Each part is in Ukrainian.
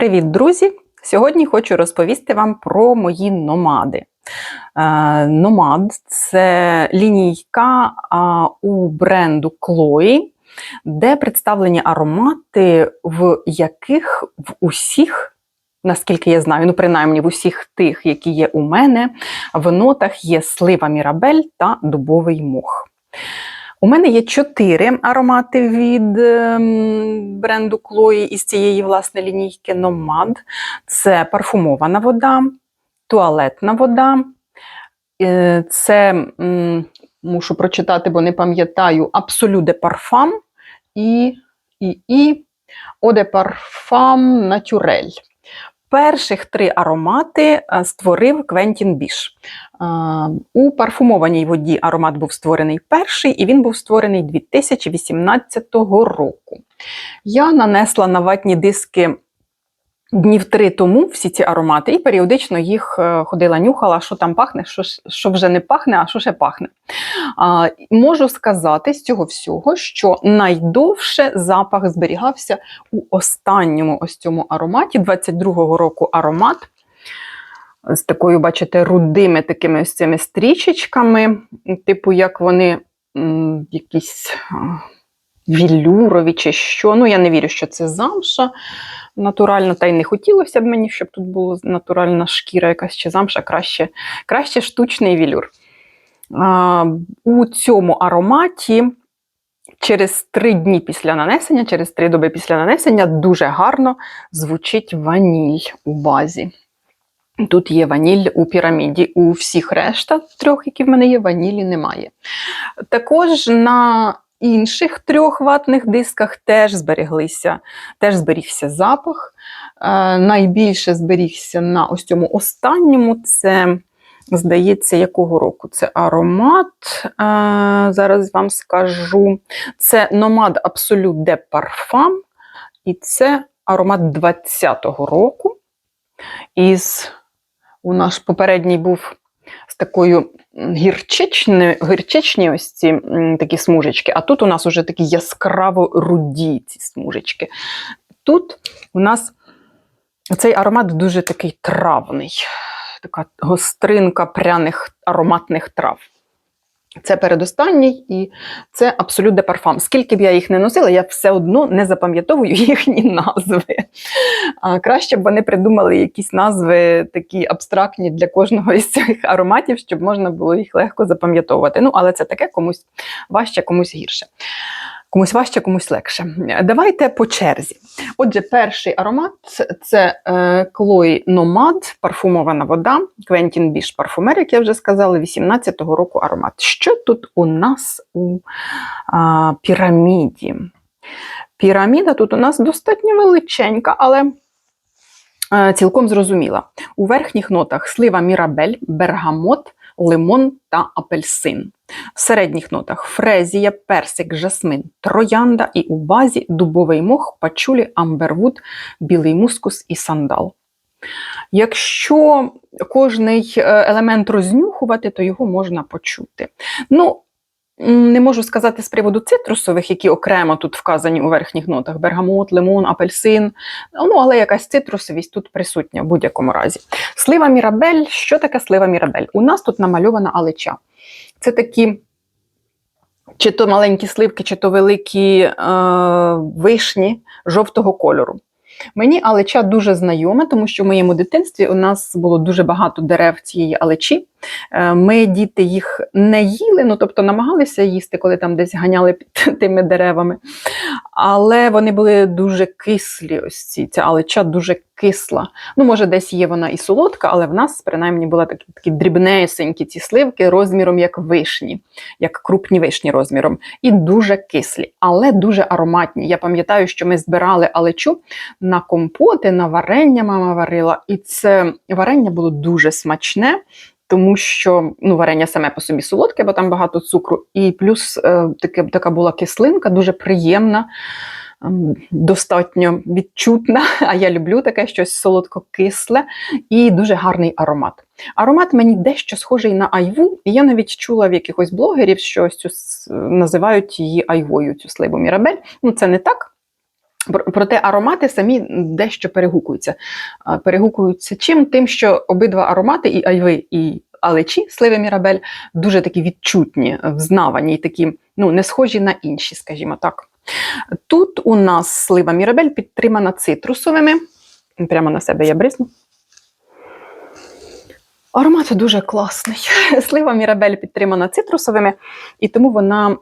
Привіт, друзі! Сьогодні хочу розповісти вам про мої номади. Е, Номад це лінійка у бренду Chloe, де представлені аромати, в яких в усіх, наскільки я знаю, ну принаймні в усіх тих, які є у мене, в нотах є слива Мірабель та дубовий мох. У мене є чотири аромати від ем, бренду Chloe із цієї власне лінійки Nomad. Це парфумована вода, туалетна вода. е, Це мушу прочитати, бо не пам'ятаю, Absolut de Parfum і, і, і de Parfum Naturel. Перших три аромати е, створив Квентін Біш. Е, У парфумованій воді аромат був створений перший, і він був створений 2018 року. Я нанесла на ватні диски днів три тому всі ці аромати, і періодично їх е, ходила, нюхала, що там пахне, що, що вже не пахне, а що ще пахне. А, можу сказати з цього всього, що найдовше запах зберігався у останньому ось цьому ароматі 22-го року аромат. З такою, бачите, рудими такими ось цими стрічечками, типу, як вони якісь вілюрові чи що. Ну, я не вірю, що це замша натурально, та й не хотілося б мені, щоб тут була натуральна шкіра якась чи замша, краще, краще штучний вілюр. А, у цьому ароматі через три дні після нанесення, через три доби після нанесення, дуже гарно звучить ваніль у базі. Тут є ваніль у піраміді. У всіх решта трьох, які в мене є, ванілі немає. Також на інших трьох ватних дисках теж збереглися, теж зберігся запах. Е, найбільше зберігся на ось цьому останньому. Це, здається, якого року? Це аромат. Е, зараз вам скажу. Це Nomad Absolute de Parfum. І це аромат 20-го року. Із у наш попередній був такою гірчичною, ось такі смужечки, а тут у нас уже такі яскраво руді ці смужечки. Тут у нас цей аромат дуже такий травний, така гостринка пряних ароматних трав. Це передостанній і це абсолют де парфам. Скільки б я їх не носила, я все одно не запам'ятовую їхні назви. А, краще б вони придумали якісь назви такі абстрактні для кожного із цих ароматів, щоб можна було їх легко запам'ятовувати. Ну, але це таке комусь важче, комусь гірше. Комусь важче, комусь легше. Давайте по черзі. Отже, перший аромат це е, Chloe Nomad, парфумована вода, Quentin Bish парфумер, як я вже сказала, 18-го року аромат. Що тут у нас у а, піраміді? Піраміда тут у нас достатньо величенька, але е, цілком зрозуміла. У верхніх нотах слива мірабель, бергамот, лимон та апельсин. В середніх нотах фрезія, персик, жасмин, троянда і у базі дубовий мох, пачулі, амбервуд, білий мускус і сандал. Якщо кожний е, елемент рознюхувати, то його можна почути. Ну, не можу сказати з приводу цитрусових, які окремо тут вказані у верхніх нотах: бергамот, лимон, апельсин. Ну, але якась цитрусовість тут присутня в будь-якому разі. Слива Мірабель. Що таке слива Мірабель? У нас тут намальована алеча. Це такі. Чи то маленькі сливки, чи то великі е, вишні жовтого кольору. Мені алеча дуже знайома, тому що в моєму дитинстві у нас було дуже багато дерев цієї алечі. Е, Ми, діти, їх не їли, ну тобто намагалися їсти, коли там десь ганяли під тими деревами. Але вони були дуже кислі. Ось ці. Ця алеча дуже кисла. Ну, може, десь є вона і солодка, але в нас принаймні були такі, такі дрібнесенькі ці сливки розміром як вишні, як крупні вишні розміром. І дуже кислі, але дуже ароматні. Я пам'ятаю, що ми збирали алечу на компоти, на варення мама варила, і це варення було дуже смачне. Тому що ну, варення саме по собі солодке, бо там багато цукру, і плюс е, таке, така була кислинка, дуже приємна, ем, достатньо відчутна. А я люблю таке щось солодко-кисле і дуже гарний аромат. Аромат мені дещо схожий на айву, і я навіть чула в якихось блогерів, що ось цю називають її айвою, цю сливу Мірабель. Ну, це не так. Про- Проте аромати самі дещо перегукуються. Перегукуються чим? Тим, що обидва аромати, і айви, і алечі, сливи Мірабель, дуже такі відчутні, взнавані, такі, ну, не схожі на інші, скажімо так. Тут у нас слива Мірабель підтримана цитрусовими. Прямо на себе я брисну. Аромат дуже класний. Слива Мірабель підтримана цитрусовими, і тому вона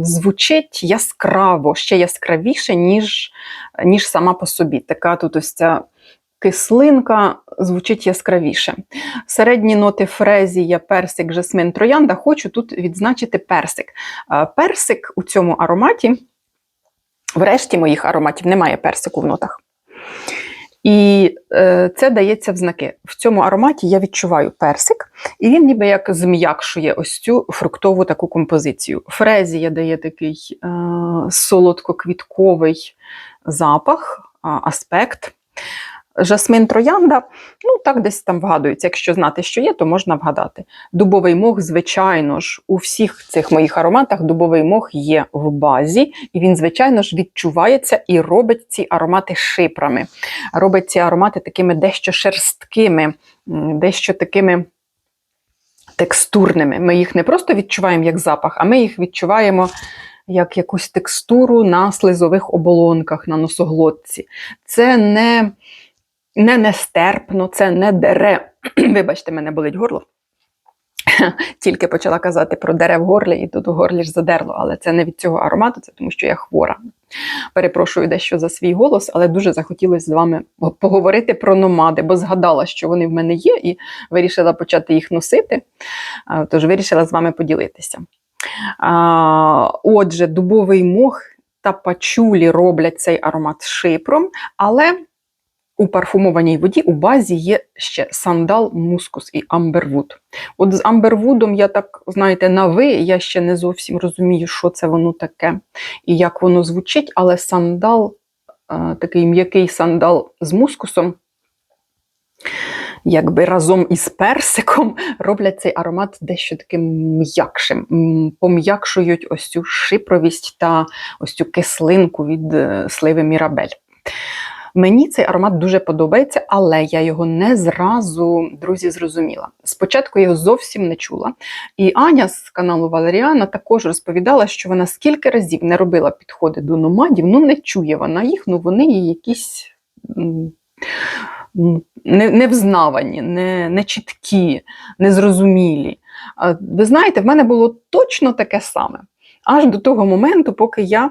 звучить яскраво, ще яскравіше, ніж, ніж сама по собі. Така тут ось ця кислинка звучить яскравіше. Середні ноти фрезія, персик, жасмин, троянда. Хочу тут відзначити персик. Е, Персик у цьому ароматі, в решті моїх ароматів немає персику в нотах. І е, це дається в знаки. В цьому ароматі я відчуваю персик, і він ніби як зм'якшує ось цю фруктову таку композицію. Фрезія дає такий е, солодко-квітковий запах, е, аспект. Жасмин троянда, ну так десь там вгадується. Якщо знати, що є, то можна вгадати. Дубовий мох, звичайно ж, у всіх цих моїх ароматах дубовий мох є в базі, і він, звичайно ж, відчувається і робить ці аромати шипрами. Робить ці аромати такими дещо шерсткими, дещо такими текстурними. Ми їх не просто відчуваємо як запах, а ми їх відчуваємо як якусь текстуру на слизових оболонках, на носоглотці. Це не, не нестерпно, це не дере. Вибачте, мене болить горло. Тільки почала казати про дере в горлі, і тут у горлі ж задерло, але це не від цього аромату, це тому що я хвора. Перепрошую дещо за свій голос, але дуже захотілося з вами поговорити про номади, бо згадала, що вони в мене є, і вирішила почати їх носити. Тож вирішила з вами поділитися. Отже, дубовий мох та пачулі роблять цей аромат шипром, але у парфумованій воді у базі є ще сандал, мускус і амбервуд. От з амбервудом я так, знаєте, на ви, я ще не зовсім розумію, що це воно таке і як воно звучить, але сандал, е, такий м'який сандал з мускусом, якби разом із персиком роблять цей аромат дещо таким м'якшим, пом'якшують ось цю шипровість та ось цю кислинку від е, сливи Мірабель. Мені цей аромат дуже подобається, але я його не зразу, друзі, зрозуміла. Спочатку я його зовсім не чула. І Аня з каналу Валеріана також розповідала, що вона скільки разів не робила підходи до номадів, ну не чує вона їх, ну вони їй якісь невзнавані, не, не чіткі, незрозумілі. Ви знаєте, в мене було точно таке саме. Аж до того моменту, поки я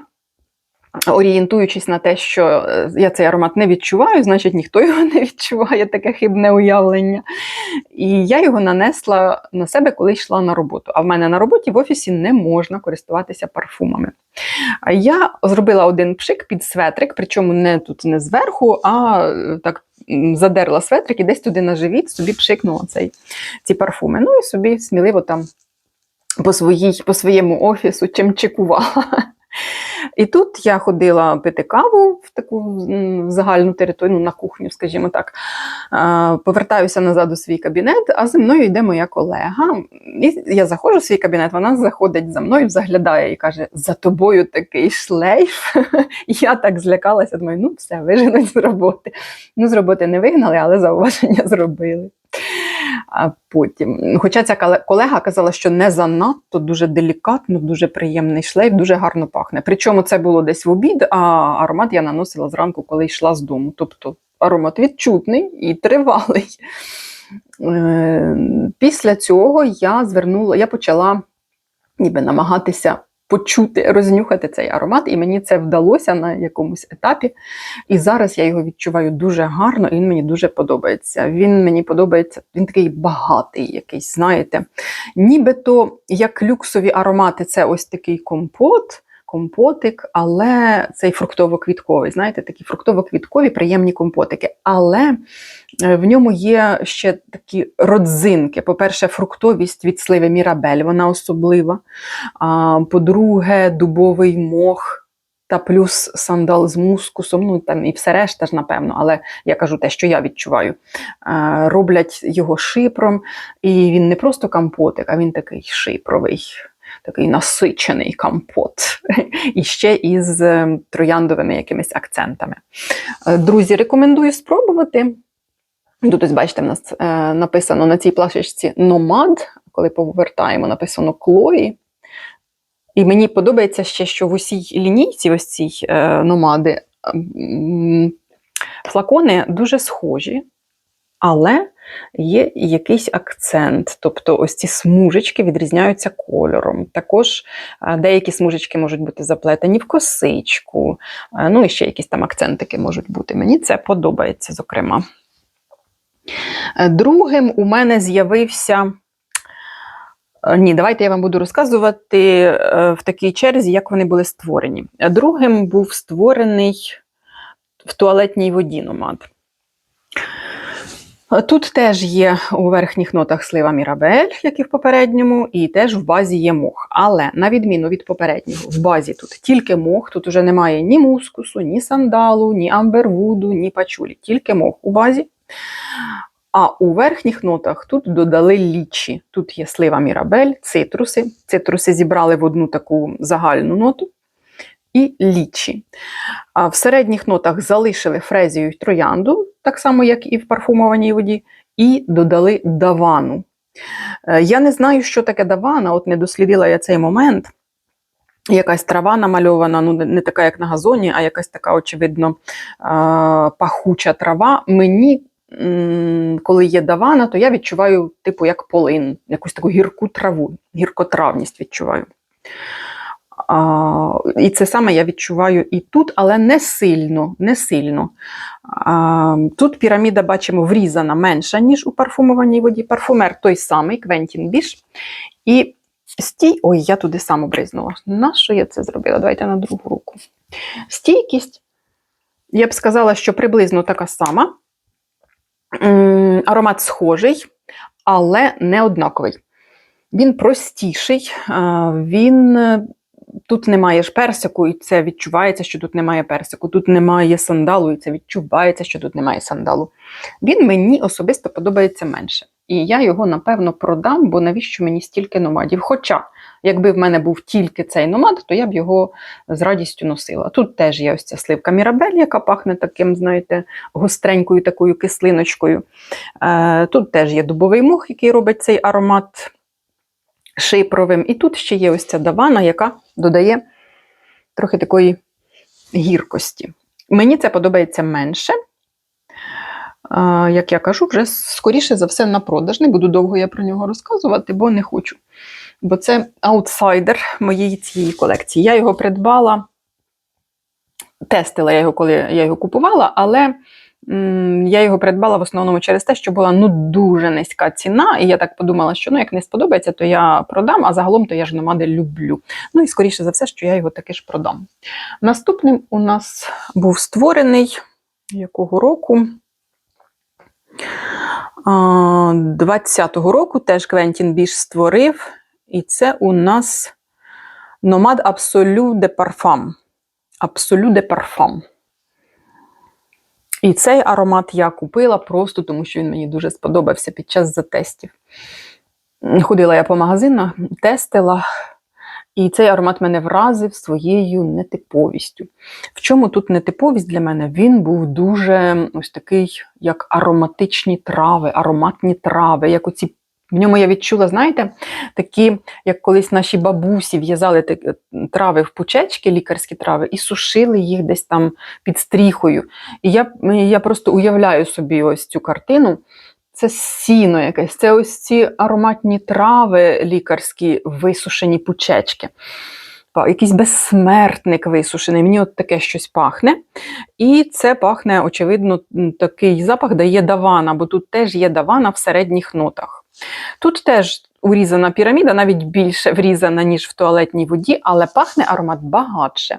орієнтуючись на те, що е, я цей аромат не відчуваю, значить ніхто його не відчуває, таке хибне уявлення. І я його нанесла на себе, коли йшла на роботу. А в мене на роботі в офісі не можна користуватися парфумами. Я зробила один пшик під светрик, причому не тут не зверху, а е, так задерла светрик і десь туди на живіт собі пшикнула цей, ці парфуми. Ну і собі сміливо там по, своїй, по своєму офісу чимчикувала. І тут я ходила пити каву в таку загальну територію, ну, на кухню, скажімо так. Повертаюся назад у свій кабінет, а за мною йде моя колега. І я заходжу в свій кабінет, вона заходить за мною, заглядає і каже: за тобою такий шлейф. Я так злякалася, думаю, ну все, виженуть з роботи. Ну, з роботи не вигнали, але зауваження зробили. Потім, хоча ця колега казала, що не занадто дуже делікатно, дуже приємний шлейф, дуже гарно пахне. Причому це було десь в обід, а аромат я наносила зранку, коли йшла з дому. Тобто аромат відчутний і тривалий. Е, Після цього я звернула, я почала ніби намагатися почути, рознюхати цей аромат, і мені це вдалося на якомусь етапі. І зараз я його відчуваю дуже гарно, і він мені дуже подобається. Він мені подобається, він такий багатий, якийсь, знаєте. Нібито як люксові аромати, це ось такий компот. Компотик, але цей фруктово-квітковий, знаєте, такі фруктово-квіткові приємні компотики. Але е, в ньому є ще такі родзинки. По-перше, фруктовість від сливи Мірабель, вона особлива. По-друге, дубовий мох та плюс сандал з мускусом. Ну там і все решта ж, напевно, але я кажу те, що я відчуваю. А, Роблять його шипром, і він не просто компотик, а він такий шипровий. Такий насичений компот. І ще із е, трояндовими якимись акцентами. Е, Друзі, рекомендую спробувати. Тут ось бачите, в нас е, написано на цій плашечці Номад, коли повертаємо, написано Клої. І мені подобається ще, що в усій лінійці, ось цій е, номади, флакони дуже схожі, але є якийсь акцент. Тобто ось ці смужечки відрізняються кольором. Також деякі смужечки можуть бути заплетені в косичку, ну і ще якісь там акцентики можуть бути. Мені це подобається, зокрема. Е, Другим у мене з'явився. Е, Ні, давайте я вам буду розказувати е, в такій черзі, як вони були створені. Другим був створений в туалетній воді номад. Тут теж є у верхніх нотах слива Мірабель, як і в попередньому, і теж в базі є мох. Але на відміну від попереднього, в базі тут тільки мох, тут уже немає ні мускусу, ні сандалу, ні амбервуду, ні пачулі, тільки мох у базі. А у верхніх нотах тут додали лічі. Тут є слива Мірабель, цитруси. Цитруси зібрали в одну таку загальну ноту і лічі. В середніх нотах залишили фрезію й троянду, так само, як і в парфумованій воді, і додали давану. Е, Я не знаю, що таке давана, от не дослідила я цей момент. Якась трава намальована, ну не- така, як на газоні, а якась така, очевидно, е, пахуча трава. Мені, коли є давана, то я відчуваю, типу, як полин, якусь таку гірку траву, гіркотравність відчуваю. А, і це саме я відчуваю і тут, але не сильно. Не сильно. А, тут піраміда, бачимо, врізана менша, ніж у парфумованій воді. Парфумер той самий, Квентін Біш. І стій. Ой, я туди сам обризнула. Нащо я це зробила? Давайте на другу руку. Стійкість, я б сказала, що приблизно така сама. Аромат схожий, але не однаковий. Він простіший, він тут немає ж персику, і це відчувається, що тут немає персику. Тут немає сандалу, і це відчувається, що тут немає сандалу. Він мені особисто подобається менше. І я його, напевно, продам, бо навіщо мені стільки номадів? Хоча, якби в мене був тільки цей номад, то я б його з радістю носила. Тут теж є ось ця сливка Мірабель, яка пахне таким, знаєте, гостренькою такою кислиночкою. Е, Тут теж є дубовий мох, який робить цей аромат шипровим. І тут ще є ось ця давана, яка додає трохи такої гіркості. Мені це подобається менше. Як я кажу, вже скоріше за все на продаж. Не буду довго я про нього розказувати, бо не хочу. Бо це аутсайдер моєї цієї колекції. Я його придбала, тестила я його, коли я його купувала, але я його придбала в основному через те, що була ну дуже низька ціна. І я так подумала, що ну, як не сподобається, то я продам, а загалом то я ж номади люблю. Ну і скоріше за все, що я його таки ж продам. Наступним у нас був створений якого року? А, 20-го року теж Квентін Біш створив, і це у нас Номад Absolu de Parfum. Absolu de Parfum. І цей аромат я купила просто тому, що він мені дуже сподобався під час затестів. Ходила я по магазинах, тестила, і цей аромат мене вразив своєю нетиповістю. В чому тут нетиповість для мене? Він був дуже ось такий, як ароматичні трави, ароматні трави, як оці. В ньому я відчула, знаєте, такі, як колись наші бабусі в'язали трави в пучечки, лікарські трави, і сушили їх десь там під стріхою. І я, я просто уявляю собі ось цю картину. Це сіно якесь, це ось ці ароматні трави лікарські, висушені пучечки. Якийсь безсмертник висушений, мені от таке щось пахне. І це пахне, очевидно, такий запах дає давана, бо тут теж є давана в середніх нотах. Тут теж урізана піраміда, навіть більше врізана, ніж в туалетній воді, але пахне аромат багатше.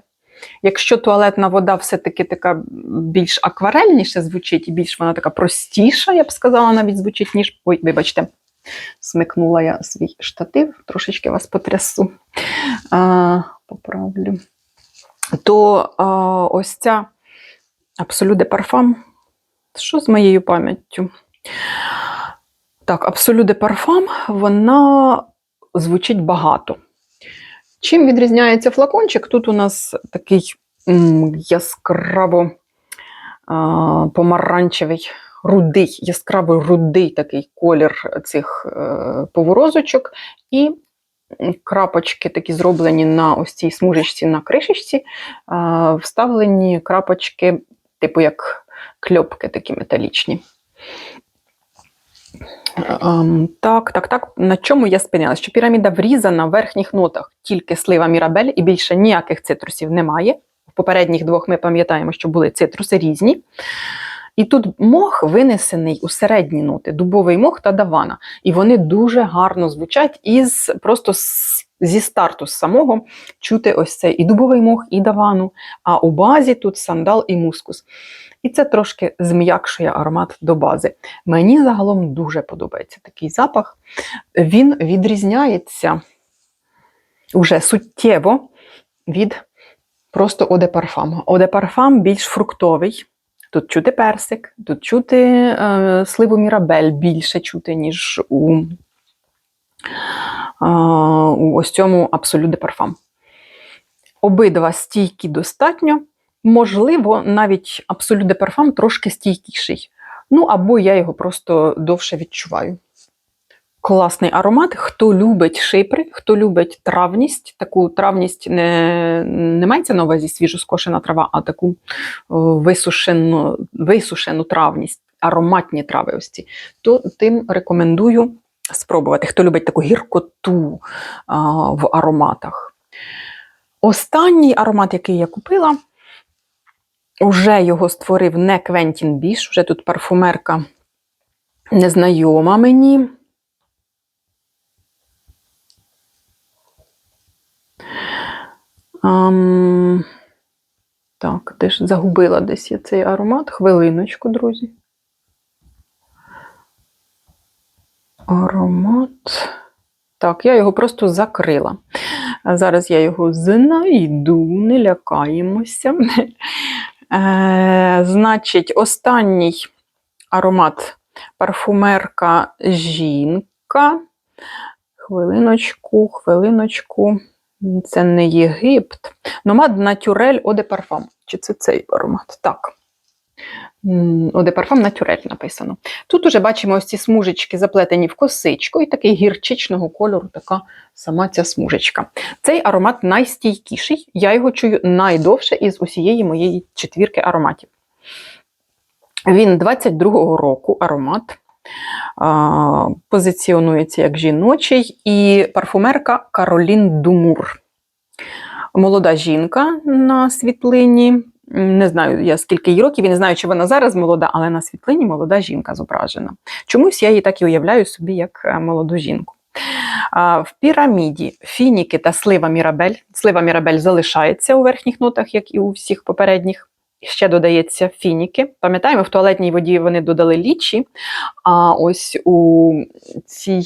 Якщо туалетна вода все-таки така більш акварельніше звучить, і більш вона така простіша, я б сказала, навіть звучить, ніж. Ой, вибачте, смикнула я свій штатив, трошечки вас потрясу. А, поправлю. То а, ось ця Absolu de Parfum. Що з моєю пам'яттю? Так, Absolu de Parfum, вона звучить багато. Чим відрізняється флакончик? Тут у нас такий м, яскраво а, помаранчевий, рудий, яскраво рудий такий колір цих е, поворозочок. І крапочки такі зроблені на ось цій смужечці на кришечці, вставлені крапочки, типу як кльопки такі металічні. Ем, так, так, так. На чому я спинилася? Що піраміда врізана в верхніх нотах тільки слива Мірабель і більше ніяких цитрусів немає. В попередніх двох ми пам'ятаємо, що були цитруси різні. І тут мох винесений у середні ноти, дубовий мох та давана. І вони дуже гарно звучать із просто з- зі старту з самого чути ось це і дубовий мох, і давану. А у базі тут сандал і мускус. І це трошки зм'якшує аромат до бази. Мені загалом дуже подобається такий запах. Він відрізняється уже суттєво від просто Оде Парфам. Оде Парфам більш фруктовий. Тут чути персик, тут чути е, сливу Мірабель більше чути, ніж у, е, у ось цьому Absolut de Parfum. Обидва стійкі достатньо. Можливо, навіть Absolut de Parfum трошки стійкіший. Ну, або я його просто довше відчуваю. Класний аромат. Хто любить шипри, хто любить травність, таку травність не, не мається на увазі свіжоскошена трава, а таку висушену, висушену травність, ароматні трави ось ці, то тим рекомендую спробувати. Хто любить таку гіркоту а, в ароматах. Останній аромат, який я купила, Уже його створив не Квентін Біш, вже тут парфумерка незнайома мені. Ам, так, ж загубила десь я цей аромат. Хвилиночку, друзі. Аромат. Так, я його просто закрила. Зараз я його знайду, не лякаємося. Е, значить, останній аромат парфумерка жінка. Хвилиночку, хвилиночку. Це не Єгипт. Номад Натюрель Оде Парфам. Чи це цей аромат? Так. Оде Парфам Натюрель написано. Тут уже бачимо ось ці смужечки заплетені в косичку, і такий гірчичного кольору така сама ця смужечка. Цей аромат найстійкіший, я його чую найдовше із усієї моєї четвірки ароматів. Він 22-го року аромат. Позиціонується як жіночий, і парфумерка Каролін Думур. Молода жінка на світлині. Не знаю я скільки їй років, і не знаю, чи вона зараз молода, але на світлині молода жінка зображена. Чомусь я її так і уявляю собі як е, молоду жінку. В піраміді фініки та слива Мірабель. Слива Мірабель залишається у верхніх нотах, як і у всіх попередніх. Ще додається фініки. Пам'ятаємо, в туалетній воді вони додали лічі, а ось у цій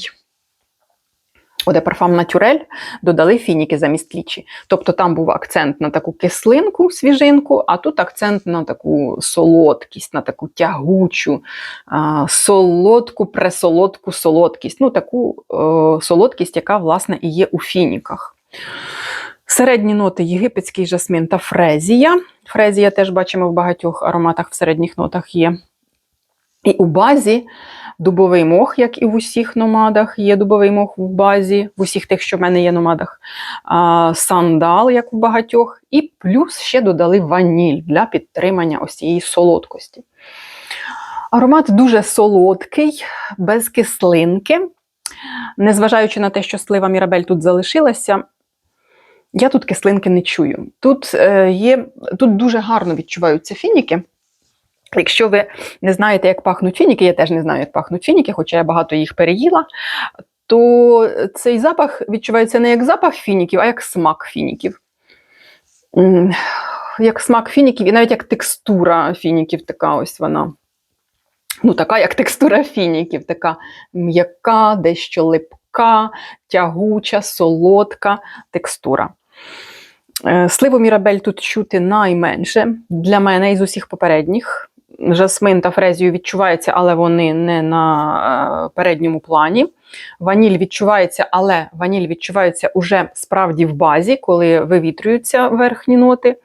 Оде парфам натюрель додали фініки замість лічі. Тобто там був акцент на таку кислинку, свіжинку, а тут акцент на таку солодкість, на таку тягучу, а, солодку, пресолодку солодкість. Ну, таку е, солодкість, яка, власне, і є у фініках. Середні ноти єгипетський жасмин та фрезія. Фрезія теж бачимо в багатьох ароматах в середніх нотах є. І у базі дубовий мох, як і в усіх номадах, є дубовий мох в базі, в усіх тих, що в мене є номадах, а, сандал, як у багатьох, і плюс ще додали ваніль для підтримання ось цієї солодкості. Аромат дуже солодкий, без кислинки. Незважаючи на те, що слива Мірабель тут залишилася, я тут кислинки не чую. Тут, е, є, тут дуже гарно відчуваються фініки. Якщо ви не знаєте, як пахнуть фініки, я теж не знаю, як пахнуть фініки, хоча я багато їх переїла, то цей запах відчувається не як запах фініків, а як смак фініків. Як смак фініків, і навіть як текстура фініків, така ось вона. Ну, така, як текстура фініків, така м'яка, дещо липка, тягуча, солодка текстура. Е, Сливу Мірабель тут чути найменше для мене із усіх попередніх. жасмин та фрезію відчуваються, але вони не на е, передньому плані. Ваніль відчувається, але ваніль відчувається уже справді в базі, коли вивітрюються верхні ноти.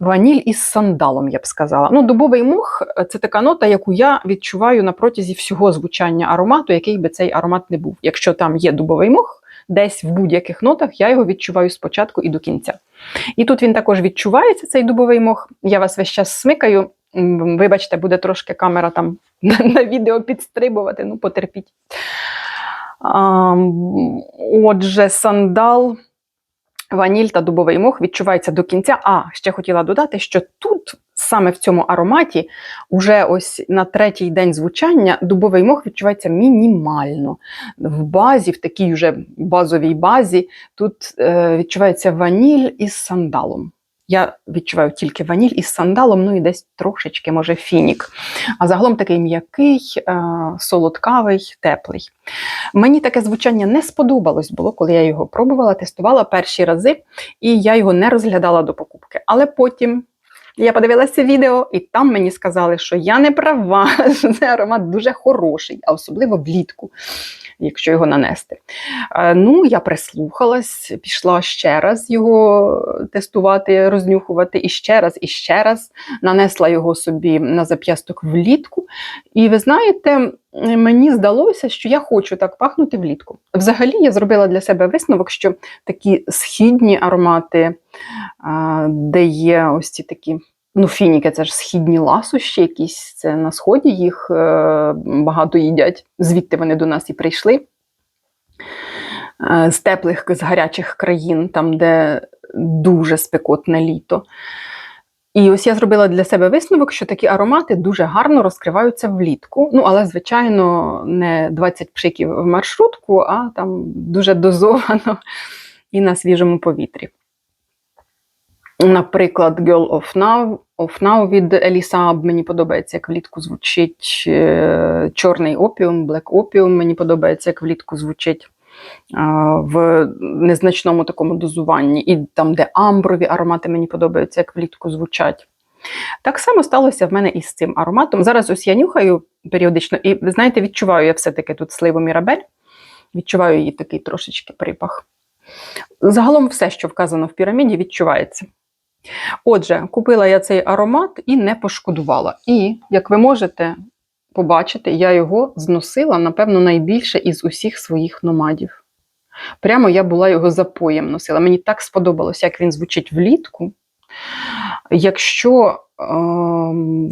Ваніль із сандалом, я б сказала. Ну, дубовий мох це така нота, яку я відчуваю на протязі всього звучання аромату, який би цей аромат не був. Якщо там є дубовий мох, десь в будь-яких нотах я його відчуваю спочатку і до кінця. І тут він також відчувається, цей дубовий мох. Я вас весь час смикаю. Вибачте, буде трошки камера там на, відео підстрибувати, ну потерпіть. А, отже, сандал, ваніль та дубовий мох відчувається до кінця. А ще хотіла додати, що тут, саме в цьому ароматі, уже ось на третій день звучання дубовий мох відчувається мінімально. В базі, в такій вже базовій базі, тут е, відчувається ваніль із сандалом. Я відчуваю тільки ваніль із сандалом, ну і десь трошечки, може, фінік. А загалом такий м'який, е, солодкавий, теплий. Мені таке звучання не сподобалось було, коли я його пробувала, тестувала перші рази, і я його не розглядала до покупки. Але потім я подивилася відео, і там мені сказали, що я не права, що цей аромат дуже хороший, а особливо влітку, якщо його нанести. Е, Ну, я прислухалась, пішла ще раз його тестувати, рознюхувати, і ще раз, і ще раз нанесла його собі на зап'ясток влітку. І ви знаєте, мені здалося, що я хочу так пахнути влітку. Взагалі, я зробила для себе висновок, що такі східні аромати, де є ось ці такі. Ну, фініки це ж східні ласощі, якісь це на сході їх е, багато їдять. Звідти вони до нас і прийшли. Е, з теплих, з гарячих країн, там, де дуже спекотне літо. І ось я зробила для себе висновок, що такі аромати дуже гарно розкриваються влітку. Ну, але, звичайно, не 20 пшиків в маршрутку, а там дуже дозовано і на свіжому повітрі. Наприклад, Girl of Now, of Now від Еліса мені подобається, як влітку звучить е, чорний опіум, Black Opium мені подобається, як влітку звучить в незначному такому дозуванні. І там, де амброві аромати мені подобаються, як влітку звучать. Так само сталося в мене і з цим ароматом. Зараз ось я нюхаю періодично, і знаєте, відчуваю я все-таки тут сливу Мірабель, відчуваю її такий трошечки припах. Загалом все, що вказано в піраміді, відчувається. Отже, купила я цей аромат і не пошкодувала. І, як ви можете побачити, я його зносила, напевно, найбільше із усіх своїх номадів. Прямо я була його запоєм носила. Мені так сподобалося, як він звучить влітку. Якщо е,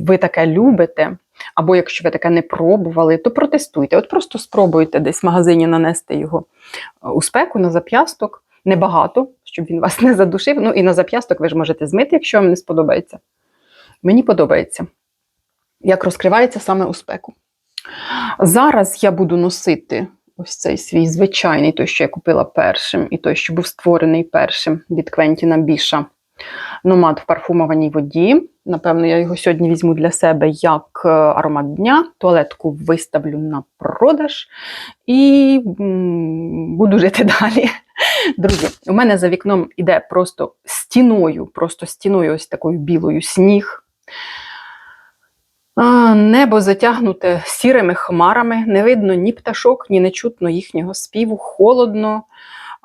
ви таке любите, або якщо ви таке не пробували, то протестуйте. От просто спробуйте десь в магазині нанести його у спеку на зап'ясток. Небагато, щоб він вас не задушив. Ну і на зап'ясток ви ж можете змити, якщо вам не сподобається. Мені подобається, як розкривається саме у спеку. Зараз я буду носити ось цей свій звичайний, той, що я купила першим, і той, що був створений першим від Квентіна Біша. Номад в парфумованій воді. Напевно, я його сьогодні візьму для себе як е, аромат дня. Туалетку виставлю на продаж і буду жити далі. Друзі, у мене за вікном іде просто стіною, просто стіною, ось такою білою сніг. Небо затягнуте сірими хмарами, не видно ні пташок, ні не чутно їхнього співу, холодно,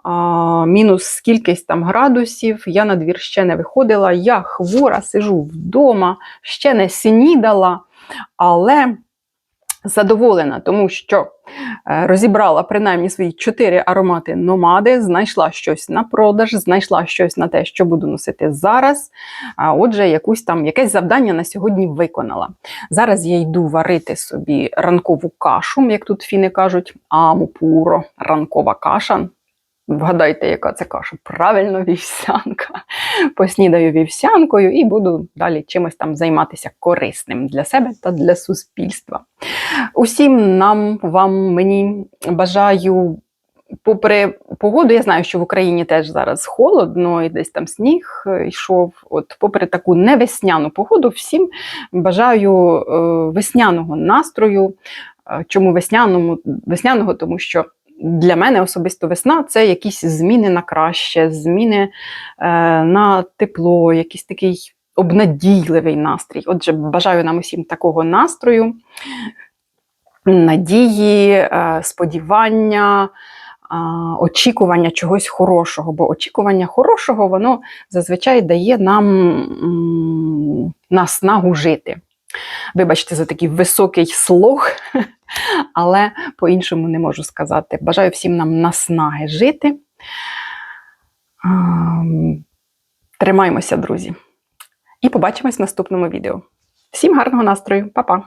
а, мінус скількись там градусів. Я на двір ще не виходила. Я хвора, сижу вдома, ще не снідала, але задоволена, тому що е, розібрала принаймні свої чотири аромати номади, знайшла щось на продаж, знайшла щось на те, що буду носити зараз. А отже, якусь там якесь завдання на сьогодні виконала. Зараз я йду варити собі ранкову кашу, як тут фіни кажуть, амупуро, ранкова каша. Вгадайте, яка це каша? Правильно, вівсянка. Поснідаю вівсянкою і буду далі чимось там займатися корисним для себе та для суспільства. Усім нам, вам, мені бажаю, попри погоду, я знаю, що в Україні теж зараз холодно і десь там сніг йшов. От, попри таку невесняну погоду, всім бажаю е, весняного настрою. Е, Чому весняному? Весняного? Тому що для мене особисто весна це якісь зміни на краще, зміни е, на тепло, якийсь такий обнадійливий настрій. Отже, бажаю нам усім такого настрою, надії, е, сподівання, е, очікування чогось хорошого. Бо очікування хорошого воно зазвичай дає нам наснагу жити. Вибачте за такий високий слог, але по-іншому не можу сказати. Бажаю всім нам наснаги жити. Тримаємося, друзі. І побачимось в наступному відео. Всім гарного настрою, Па-па!